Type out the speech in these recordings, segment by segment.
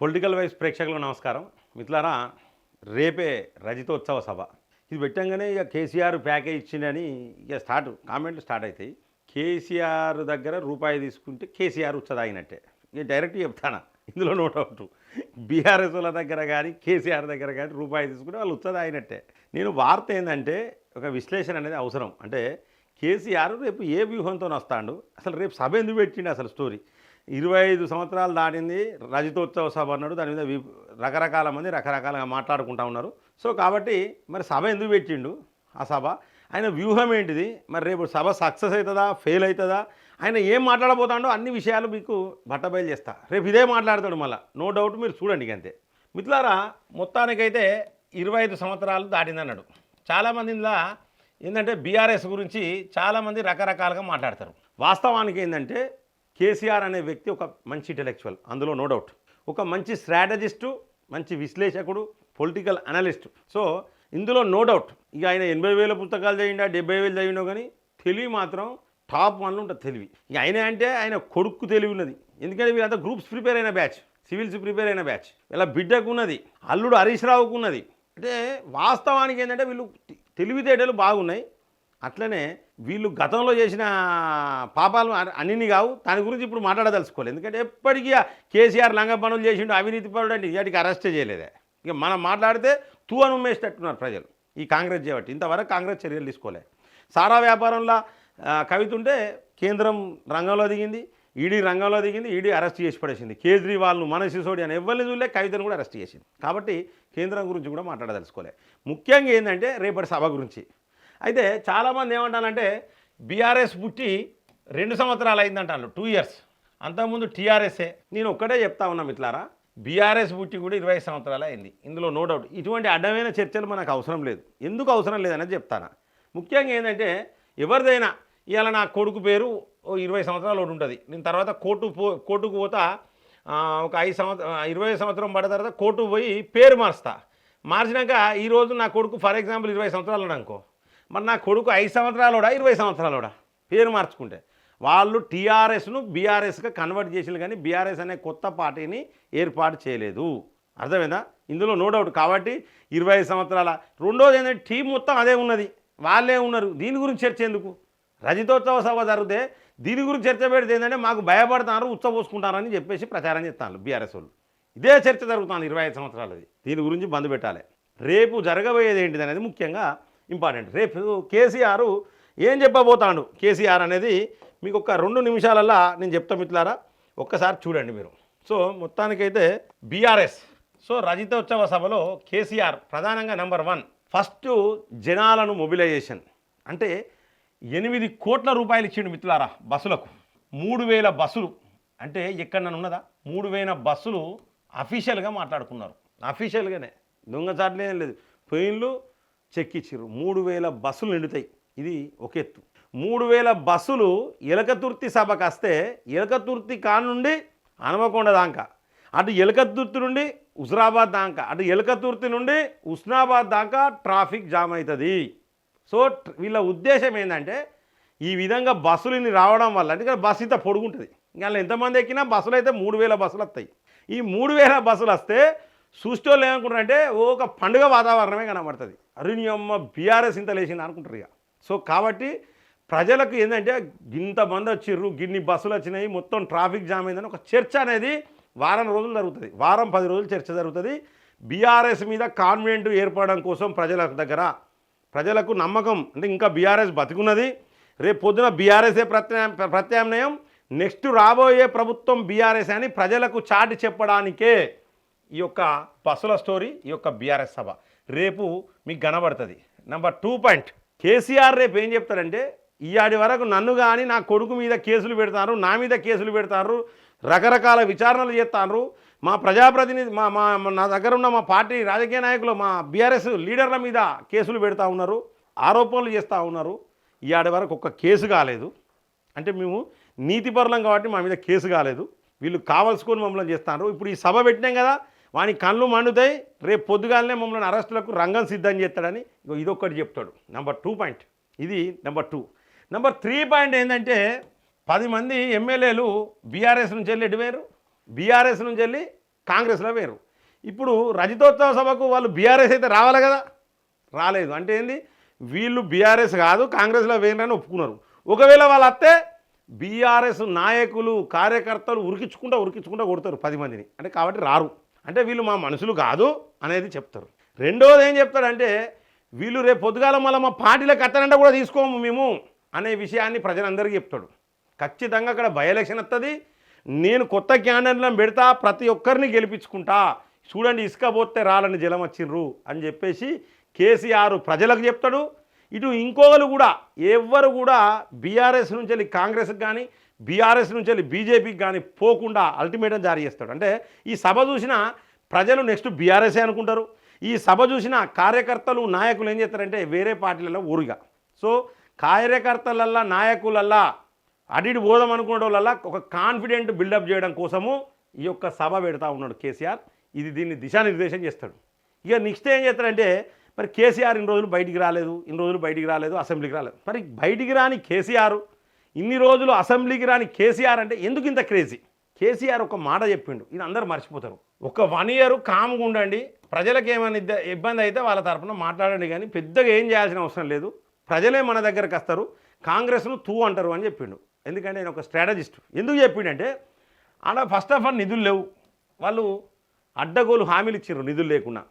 Political vice ప్రేక్షకులకు నమస్కారం. మిత్రులారా రేపే రజతోత్సవ సభ. ఇది పెట్టంగానే ఇక కేసీఆర్ ప్యాకేజ్ ఇచ్చిందని ఇక స్టార్ట్ కామెంట్లు స్టార్ట్ అవుతాయి కేసీఆర్ దగ్గర రూపాయి తీసుకుంటే కేసీఆర్ ఉచ్చదాగినట్టే. ఇక డైరెక్ట్ చెప్తానా? ఇందులో నో డౌట్. బీఆర్ఎస్ వాళ్ళ దగ్గర కానీ కేసీఆర్ దగ్గర కానీ రూపాయి తీసుకుంటే వాళ్ళు ఉచ్చదాగినట్టే. నేను వార్త ఏంటంటే ఒక విశ్లేషణ అనేది అవసరం. అంటే కేసీఆర్ రేపు ఏ వ్యూహంతో వస్తాడు అసలు రేపు సభ ఎందుకు పెట్టిండు అసలు స్టోరీ ఇరవై ఐదు సంవత్సరాలు దాటింది రజతోత్సవ సభ అన్నాడు. దాని మీద రకరకాల మంది రకరకాలుగా మాట్లాడుకుంటా ఉన్నారు. సో కాబట్టి మరి సభ ఎందుకు పెట్టిండు ఆ సభ? ఆయన వ్యూహం ఏంటిది? మరి రేపు సభ సక్సెస్ అవుతుందా? ఫెయిల్ అవుతుందా? ఆయన ఏం మాట్లాడబోతాడో అన్ని విషయాలు మీకు బట్టబయలు చేస్తా. రేపు ఇదే మాట్లాడతాడు మళ్ళీ. నో డౌట్ మీరు చూడండి అంతే. మిత్రులారా మొత్తానికైతే ఇరవై ఐదు సంవత్సరాలు దాటిందన్నాడు. చాలామంది ఇందులో ఏంటంటే బీఆర్ఎస్ గురించి చాలామంది రకరకాలుగా మాట్లాడతారు. వాస్తవానికి ఏంటంటే కేసీఆర్ అనే వ్యక్తి ఒక మంచి ఇంటెలెక్చువల్ అందులో నో డౌట్ ఒక మంచి స్ట్రాటజిస్టు మంచి విశ్లేషకుడు పొలిటికల్ అనలిస్ట్ సో ఇందులో నో డౌట్ ఇక ఆయన ఎనభై వేల పుస్తకాలు చదివిండా డెబ్బై వేలు చదివిండో కానీ తెలివి మాత్రం టాప్ వన్లో ఉంటుంది తెలివి. ఇక ఆయన అంటే ఆయన కొడుకు తెలివి ఉన్నది. ఎందుకంటే వీళ్ళంతా గ్రూప్స్ ప్రిపేర్ అయిన బ్యాచ్ సివిల్స్ ప్రిపేర్ అయిన బ్యాచ్ ఇలా బిడ్డకు ఉన్నది అల్లుడు హరీష్ రావుకు ఉన్నది. అంటే వాస్తవానికి ఏంటంటే వీళ్ళు తెలివితేటలు బాగున్నాయి. అట్లనే వీళ్ళు గతంలో చేసిన పాపాలు అ- అన్నిని కావు. దాని గురించి ఇప్పుడు మాట్లాడదలుచుకోలేదు ఎందుకంటే ఎప్పటికీ కేసీఆర్ లంగ పనులు చేసిండు అవినీతి పనులు అంటే ఇవాటికి అరెస్టే చేయలేదే. ఇక మనం మాట్లాడితే తూ అని ప్రజలు ఈ కాంగ్రెస్ చేయబట్టి ఇంతవరకు కాంగ్రెస్ చర్యలు తీసుకోలే. సారా వ్యాపారంలో ఆ, కవిత ఉంటే కేంద్రం రంగంలో దిగింది ఈడీ రంగంలో దిగింది ఈడీ అరెస్ట్ చేసి పడేసింది. కేజ్రీవాల్ను మన సిసోడి అని ఎవరిని చూడలే కవితను కూడా అరెస్ట్ చేసింది. కాబట్టి కేంద్రం గురించి కూడా మాట్లాడదలుచుకోలే. ముఖ్యంగా ఏంటంటే రేపటి సభ గురించి. అయితే చాలామంది ఏమంటానంటే బీఆర్ఎస్ పుట్టి రెండు సంవత్సరాలు అయిందంటాను టూ ఇయర్స్ అంతకుముందు టీఆర్ఎస్ఏ. నేను ఒక్కటే చెప్తా ఉన్నా మిట్లారా బీఆర్ఎస్ పుట్టి కూడా ఇరవై సంవత్సరాలు అయింది. ఇందులో నో డౌట్ ఇటువంటి అడ్డమైన చర్చలు మనకు అవసరం లేదు. ఎందుకు అవసరం లేదనేది చెప్తాను? ముఖ్యంగా ఏంటంటే ఎవరిదైనా ఇవాళ నా కొడుకు పేరు ఓ ఇరవై సంవత్సరాలు ఒకటి ఉంటుంది. నేను తర్వాత కోర్టు పో కోర్టుకు పోతా ఒక ఐదు సంవత్సరం ఇరవై సంవత్సరం పడిన తర్వాత కోర్టు పోయి పేరు మార్స్తా. మార్చినాక ఈరోజు నా కొడుకు ఫర్ ఎగ్జాంపుల్ ఇరవై సంవత్సరాలు అనుకో. మరి నా కొడుకు ఐదు సంవత్సరాలోడా ఇరవై సంవత్సరాలోడా? పేరు మార్చుకుంటే. వాళ్ళు టీఆర్ఎస్ను బీఆర్ఎస్గా కన్వర్ట్ చేసిన కానీ బీఆర్ఎస్ అనే కొత్త పార్టీని ఏర్పాటు చేయలేదు. అర్థమైందా? ఇందులో నో డౌట్. కాబట్టి ఇరవై ఐదు సంవత్సరాల రెండోది ఏంటంటే టీం మొత్తం అదే ఉన్నది. వాళ్ళే ఉన్నారు. దీని గురించి చర్చ ఎందుకు? రజితోత్సవ సభ జరిగితే దీని గురించి చర్చ పెడితే ఏంటంటే మాకు భయపడతారు ఉచ్చబోసుకుంటారని చెప్పేసి ప్రచారం చేస్తాను బీఆర్ఎస్ వాళ్ళు. ఇదే చర్చ జరుగుతుంది ఇరవై ఐదు సంవత్సరాలది. దీని గురించి బంద్ పెట్టాలి. రేపు జరగబోయేది ఏంటిది అనేది ముఖ్యంగా ఇంపార్టెంట్. రేపు కేసీఆర్ ఏం చెప్పబోతాడు? కేసీఆర్ అనేది మీకు ఒక రెండు నిమిషాలల్లా నేను చెప్తా మిత్రులారా ఒక్కసారి చూడండి మీరు. సో మొత్తానికైతే బీఆర్ఎస్ సో రజితోత్సవ సభలో కేసీఆర్ ప్రధానంగా నెంబర్ వన్. ఫస్ట్ జనాలను మొబిలైజేషన్. అంటే ఎనిమిది కోట్ల రూపాయలు ఇచ్చిండు మిత్రులారా బస్సులకు. మూడు వేల బస్సులు. అంటే ఎక్కడన్నా ఉన్నదా? మూడు వేల బస్సులు అఫీషియల్గా మాట్లాడుకున్నారు. అఫీషియల్గానే. దొంగచాట్లే ఏం లేదు. పోయిన్లు చెక్ ఇచ్చిర్రు మూడు వేల బస్సులు నిండుతాయి. ఇది ఒక ఎత్తు. మూడు వేల బస్సులు ఎలకతుర్తి సభకు వస్తే ఎలకతుర్తి కానుండి హనుమకొండ దాకా అటు ఎలకతుర్తి నుండి హుజరాబాద్ దాకా అటు ఎలకతుర్తి నుండి ఉస్నాబాద్ దాకా ట్రాఫిక్ జామ్ అవుతుంది. సో వీళ్ళ ఉద్దేశం ఏంటంటే ఈ విధంగా బస్సులు ఇన్ని రావడం వల్ల ఎందుకంటే బస్సు ఇంత పొడుగుంటుంది. ఇంకా ఎంతమంది ఎక్కినా బస్సులు అయితే మూడు వేల బస్సులు వస్తాయి. ఈ మూడు వేల బస్సులు వస్తే చూసేవాళ్ళు ఏమనుకుంటారంటే ఒక పండుగ వాతావరణమే కనబడుతుంది. అరుణి అమ్మ బీఆర్ఎస్ ఇంత లేచింది అనుకుంటారు ఇక. సో కాబట్టి ప్రజలకు ఏంటంటే ఇంతమంది వచ్చిర్రు గిన్ని బస్సులు వచ్చినాయి మొత్తం ట్రాఫిక్ జామ్ అయిందని ఒక చర్చ అనేది వారం రోజులు జరుగుతుంది. వారం పది రోజులు చర్చ జరుగుతుంది. బీఆర్ఎస్ మీద కాన్వెంట్ ఏర్పడడం కోసం ప్రజల దగ్గర ప్రజలకు నమ్మకం అంటే ఇంకా బీఆర్ఎస్ బతికున్నది. రేపు పొద్దున బీఆర్ఎస్ఏ ప్రత్యా ప్రత్యామ్నాయం. నెక్స్ట్ రాబోయే ప్రభుత్వం బీఆర్ఎస్ అని ప్రజలకు చాటి చెప్పడానికే ఈ యొక్క బస్సుల స్టోరీ ఈ యొక్క బీఆర్ఎస్ సభ. రేపు మీకు కనబడుతుంది. నెంబర్ టూ పాయింట్ కేసీఆర్ రేపు ఏం చెప్తారంటే ఈయాడి వరకు నన్ను కానీ నా కొడుకు మీద కేసులు పెడతారు నా మీద కేసులు పెడతారు రకరకాల విచారణలు చేస్తారు. మా ప్రజాప్రతినిధి మా మా మా- నా దగ్గర ఉన్న మా పార్టీ రాజకీయ నాయకులు మా బీఆర్ఎస్ లీడర్ల మీద కేసులు పెడతా ఉన్నారు ఆరోపణలు చేస్తూ ఉన్నారు. ఈయాడి వరకు ఒక్క కేసు కాలేదు. అంటే మేము నీతిపరులం కాబట్టి మా మీద కేసు కాలేదు. వీళ్ళు కావలసుకొని మమ్మల్ని చేస్తారు. ఇప్పుడు ఈ సభ పెట్టినాం కదా వాని కళ్ళు మండుతాయి రేపు పొద్దుగాలనే మమ్మల్ని అరెస్టులకు రంగం సిద్ధం చేస్తాడని ఇదొక్కటి చెప్తాడు. నెంబర్ టూ పాయింట్ ఇది number two number three point ఏంటంటే పది మంది ఎమ్మెల్యేలు బీఆర్ఎస్ నుంచి వెళ్ళి ఎటువేరు బీఆర్ఎస్ నుంచి వెళ్ళి కాంగ్రెస్లో వేరు ఇప్పుడు రజతోత్సవ సభకు వాళ్ళు బీఆర్ఎస్ అయితే రావాలి కదా? రాలేదు. అంటే ఏంది? వీళ్ళు బీఆర్ఎస్ కాదు కాంగ్రెస్లో వేయరని ఒప్పుకున్నారు. ఒకవేళ వాళ్ళు వస్తే బీఆర్ఎస్ నాయకులు కార్యకర్తలు ఉరికించుకుంటా ఉరికించుకుంటా కొడతారు పది మందిని. అంటే కాబట్టి రారు. అంటే వీళ్ళు మా మనుషులు కాదు అనేది చెప్తారు. రెండోది ఏం చెప్తాడంటే వీళ్ళు రేపు పొద్దుగాల మళ్ళీ మా పార్టీలో కత్తనంట కూడా తీసుకోము మేము అనే విషయాన్ని ప్రజలందరికీ చెప్తాడు. ఖచ్చితంగా అక్కడ బై ఎలక్షన్ వస్తుంది నేను కొత్త క్యాండిడేట్లను పెడతా ప్రతి ఒక్కరిని గెలిపించుకుంటా. చూడండి ఇసుక పోతే రాలని జలం వచ్చిండ్రు అని చెప్పేసి కేసీఆర్ ప్రజలకు చెప్తాడు. ఇటు ఇంకొకరు కూడా ఎవ్వరు కూడా బీఆర్ఎస్ నుంచి వెళ్ళి కాంగ్రెస్కి కానీ బీఆర్ఎస్ నుంచి వెళ్ళి బీజేపీకి కానీ పోకుండా అల్టిమేటం జారీ చేస్తాడు. అంటే ఈ సభ చూసిన ప్రజలు నెక్స్ట్ బీఆర్ఎస్ఏ అనుకుంటారు. ఈ సభ చూసిన కార్యకర్తలు నాయకులు ఏం చేస్తారంటే వేరే పార్టీలలో ఊరుగా. సో కార్యకర్తలల్లా నాయకులల్లా అడిడి పోదాం అనుకునే వాళ్ళ ఒక కాన్ఫిడెంట్ బిల్డప్ చేయడం కోసము ఈ యొక్క సభ పెడతా ఉన్నాడు కేసీఆర్. ఇది దీన్ని దిశానిర్దేశం చేస్తాడు. ఇక నెక్స్ట్ ఏం చేస్తాడంటే మరి కేసీఆర్ ఇన్ని రోజులు బయటికి రాలేదు ఇన్ని రోజులు బయటికి రాలేదు అసెంబ్లీకి రాలేదు. మరి బయటికి రాని కేసీఆర్ ఇన్ని రోజులు అసెంబ్లీకి రాని కేసీఆర్ అంటే ఎందుకు ఇంత క్రేజీ? కేసీఆర్ ఒక మాట చెప్పిండు. ఇది అందరూ మర్చిపోతారు. ఒక వన్ ఇయర్ కామ్గా ఉండండి. ప్రజలకు ఏమైనా ఇబ్బంది అయితే వాళ్ళ తరఫున మాట్లాడండి కానీ పెద్దగా ఏం చేయాల్సిన అవసరం లేదు. ప్రజలే మన దగ్గరకు వస్తారు. కాంగ్రెస్ను తూ అంటారు అని చెప్పిండు. ఎందుకంటే నేను ఒక స్ట్రాటజిస్ట్. ఎందుకు చెప్పిండంటే ఆడ ఫస్ట్ ఆఫ్ ఆల్ నిధులు లేవు. వాళ్ళు అడ్డగోలు హామీలు ఇచ్చారు నిధులు లేకుండా.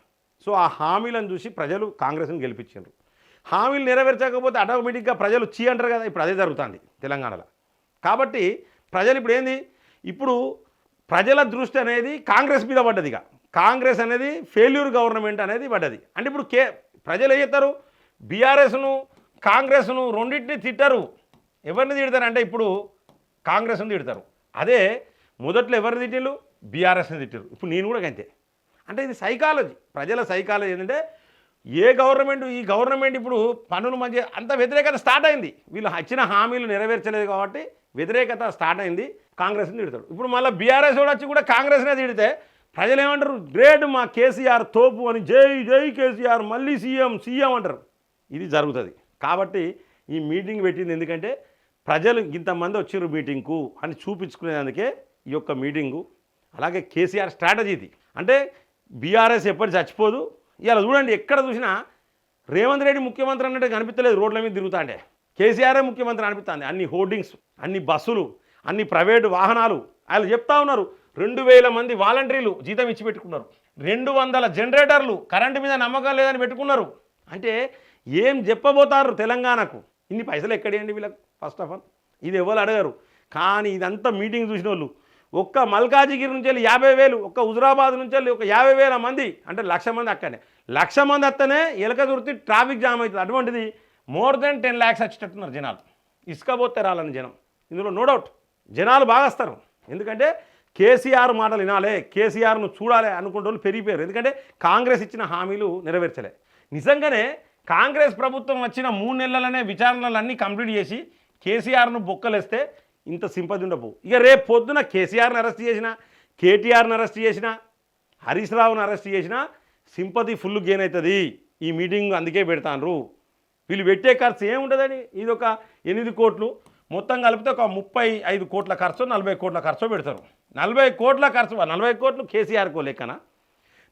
సో ఆ హామీలను చూసి ప్రజలు కాంగ్రెస్ని గెలిపించారు హామీలు నెరవేర్చకపోతే ఆటోమేటిక్గా ప్రజలు చీ అంటారు కదా ఇప్పుడు అదే జరుగుతుంది తెలంగాణలో. కాబట్టి ప్రజలు ఇప్పుడు ఏంది? ఇప్పుడు ప్రజల దృష్టి అనేది కాంగ్రెస్ మీద పడ్డది ఇక. కాంగ్రెస్ అనేది ఫెయిల్యూర్ గవర్నమెంట్ అనేది పడ్డది. అంటే ఇప్పుడు కే ప్రజలు ఏం చేస్తారు? బీఆర్ఎస్ను కాంగ్రెస్ను రెండింటిని తిట్టరు. ఎవరిని తిడతారు? అంటే ఇప్పుడు కాంగ్రెస్ని తిడతారు. అదే మొదట్లో ఎవరిని తిట్టిళ్ళు బీఆర్ఎస్ని తిట్టారు ఇప్పుడు నేను కూడా అంతే అంటే ఇది సైకాలజీ ప్రజల సైకాలజీ ఏంటంటే ఏ గవర్నమెంట్ ఈ గవర్నమెంట్ ఇప్పుడు పనులు మంచి అంత వ్యతిరేకత స్టార్ట్ అయింది. వీళ్ళు వచ్చిన హామీలు నెరవేర్చలేదు కాబట్టి వ్యతిరేకత స్టార్ట్ అయింది. కాంగ్రెస్ని తిడతాడు. ఇప్పుడు మళ్ళీ బీఆర్ఎస్ కూడా వచ్చి కూడా కాంగ్రెస్నే తిడితే ప్రజలు ఏమంటారు గ్రేట్ మా కేసీఆర్ తోపు అని జై జై కేసీఆర్ మళ్ళీ సీఎం సీఎం అంటారు. ఇది జరుగుతుంది. కాబట్టి ఈ మీటింగ్ పెట్టింది ఎందుకంటే ప్రజలు ఇంతమంది వచ్చిర్రు మీటింగ్కు అని చూపించుకునేందుకే ఈ యొక్క మీటింగు. అలాగే కేసీఆర్ స్ట్రాటజీ ఇది. అంటే బీఆర్ఎస్ ఎప్పటి చచ్చిపోదు ఇవాళ చూడండి ఎక్కడ చూసినా రేవంత్ రెడ్డి ముఖ్యమంత్రి అన్నట్టు కనిపించలేదు రోడ్ల మీద తిరుగుతాండే కేసీఆరే ముఖ్యమంత్రి అనిపిస్తుంది. అన్ని హోర్డింగ్స్ అన్ని బస్సులు అన్ని ప్రైవేటు వాహనాలు వాళ్ళు చెప్తా ఉన్నారు. రెండు వేల మంది వాలంటీర్లు జీతం ఇచ్చి పెట్టుకున్నారు. రెండు వందల జనరేటర్లు కరెంటు మీద నమ్మకం లేదని పెట్టుకున్నారు. అంటే ఏం చెప్పబోతారు తెలంగాణకు? ఇన్ని పైసలు ఎక్కడేయండి వీళ్ళకి? ఫస్ట్ ఆఫ్ ఆల్ ఇది ఎవరు అడగరు. కానీ ఇదంతా మీటింగ్ చూసిన వాళ్ళు ఒక్క మల్కాజిగిరి నుంచి వెళ్ళి యాభై వేలు ఒక్క హుజరాబాద్ నుంచి వెళ్ళి ఒక యాభై వేల మంది అంటే లక్ష మంది అక్కడనే. లక్ష మంది అత్తనే ఎలక దుర్తి ట్రాఫిక్ జామ్ అవుతుంది. అటువంటిది మోర్ దెన్ టెన్ ల్యాక్స్ వచ్చేటట్టున్నారు జనాలు. ఇసుక పోతే రాలని జనం. ఇందులో నో డౌట్ జనాలు బాగా వస్తారు. ఎందుకంటే కేసీఆర్ మాటలు వినాలే కేసీఆర్ను చూడాలి అనుకునే వాళ్ళు పెరిగిపోయారు. ఎందుకంటే కాంగ్రెస్ ఇచ్చిన హామీలు నెరవేర్చలే. నిజంగానే కాంగ్రెస్ ప్రభుత్వం వచ్చిన మూడు నెలలనే విచారణలన్నీ కంప్లీట్ చేసి కేసీఆర్ను బొక్కలేస్తే ఇంత సింపతి ఉండవు ఇక రేపు పొద్దున కేసీఆర్ని అరెస్ట్ చేసిన కేటీఆర్ని అరెస్ట్ చేసిన హరీష్ రావుని అరెస్ట్ చేసినా సింపతి ఫుల్ గెయిన్ అవుతుంది ఈ మీటింగ్ అందుకే పెడతాండ్రు. వీళ్ళు పెట్టే ఖర్చు ఏముంటుందని ఇది ఒక ఎనిమిది కోట్లు. మొత్తం కలిపితే ఒక ముప్పై ఐదు కోట్ల ఖర్చు నలభై కోట్ల ఖర్చు పెడతారు. నలభై కోట్ల ఖర్చు నలభై కోట్లు కేసీఆర్కో లెక్కన?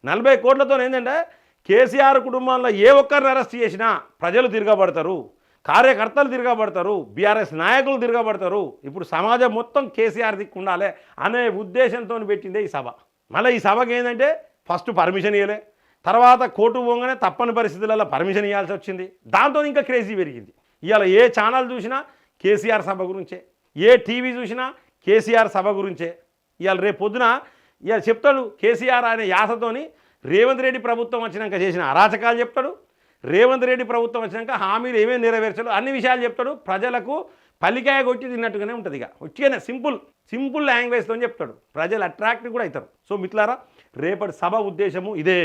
నలభై కోట్లతో ఏంటంటే కేసీఆర్ కుటుంబంలో ఏ ఒక్కరిని అరెస్ట్ చేసినా ప్రజలు తిరగబడతారు. కార్యకర్తలు తిరగబడతారు బీఆర్ఎస్ నాయకులు తిరగబడతారు. ఇప్పుడు సమాజం మొత్తం కేసీఆర్ దిక్కు ఉండాలి అనే ఉద్దేశంతో పెట్టిందే ఈ సభ. మళ్ళీ ఈ సభకి ఏంటంటే ఫస్ట్ పర్మిషన్ ఇవ్వలే తర్వాత కోర్టు పోగానే తప్పని పరిస్థితులలో పర్మిషన్ ఇవ్వాల్సి వచ్చింది. దాంతో ఇంకా క్రేజీ పెరిగింది. ఇవాళ ఏ ఛానల్ చూసినా కేసీఆర్ సభ గురించే. ఏ టీవీ చూసినా కేసీఆర్ సభ గురించే. ఇవాళ రేపు పొద్దున ఇవాళ చెప్తాడు కేసీఆర్ అనే యాసతోని రేవంత్ రెడ్డి ప్రభుత్వం వచ్చినాక చేసిన అరాచకాలు చెప్తాడు. రేవంత్ రెడ్డి ప్రభుత్వం వచ్చినాక హామీలు ఏమేమి నెరవేర్చాలో అన్ని విషయాలు చెప్తాడు. ప్రజలకు పలికాయ కొట్టి తిన్నట్టుగానే ఉంటుంది ఇక. వచ్చిగానే సింపుల్ సింపుల్ లాంగ్వేజ్తో చెప్తాడు. ప్రజలు అట్రాక్ట్ కూడా అవుతారు. సో మిట్లారా రేపటి సభ ఉద్దేశము ఇదే.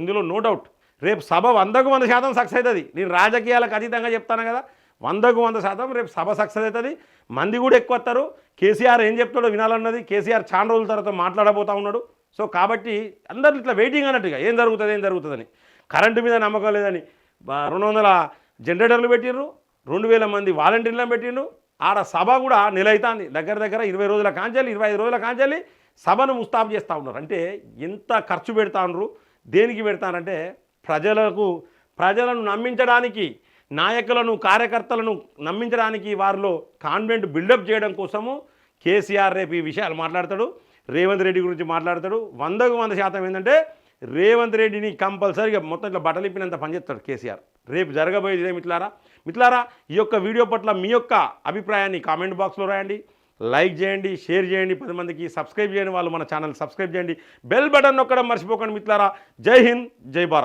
ఇందులో నో డౌట్ రేపు సభ వందకు వంద శాతం సక్సెస్ అవుతుంది. నేను రాజకీయాలకు అతీతంగా చెప్తాను కదా వందకు వంద శాతం రేపు సభ సక్సెస్ అవుతుంది. మంది కూడా ఎక్కువ వస్తారు. కేసీఆర్ ఏం చెప్తాడో వినాలన్నది. కేసీఆర్ చాలా రోజుల తర్వాత మాట్లాడబోతా ఉన్నాడు. సో కాబట్టి అందరు ఇట్లా వెయిటింగ్ అన్నట్టుగా ఏం జరుగుతుంది ఏం జరుగుతుందని. కరెంటు మీద నమ్మకం లేదని. రెండు వందల జనరేటర్లు పెట్టిర్రు రెండు వేల మంది వాలంటీర్లను పెట్టిండ్రు ఆడ సభ కూడా నెల దగ్గర దగ్గర ఇరవై రోజుల కాంచాలి ఇరవై ఐదు రోజుల కాంచాలి సభను ముస్తాబు చేస్తూ ఉన్నారు. అంటే ఎంత ఖర్చు పెడతా దేనికి పెడతానంటే ప్రజలకు ప్రజలను నమ్మించడానికి నాయకులను కార్యకర్తలను నమ్మించడానికి వారిలో కాన్వెంట్ బిల్డప్ చేయడం కోసము కేసీఆర్ రేపు ఈ విషయాలు మాట్లాడతాడు. రేవంత్ రెడ్డి గురించి మాట్లాడతాడు. వందకు వంద శాతం ఏంటంటే రేవంత్ రెడ్డిని కంపల్సరీగా మొత్తం ఇట్లా బట్టలు ఇప్పినంత పనిచేస్తాడు కేసీఆర్. రేపు జరగబోయేది ఇదే మిట్లారా మిట్లారా ఈ యొక్క వీడియో పట్ల మీ యొక్క అభిప్రాయాన్ని కామెంట్ బాక్స్లో రాయండి. లైక్ చేయండి షేర్ చేయండి. పది మందికి సబ్స్క్రైబ్ చేయని వాళ్ళు మన ఛానల్ సబ్స్క్రైబ్ చేయండి. బెల్ బటన్ నొక్కడం మర్చిపోకండి మిట్లారా జై హింద్ జై భారత్.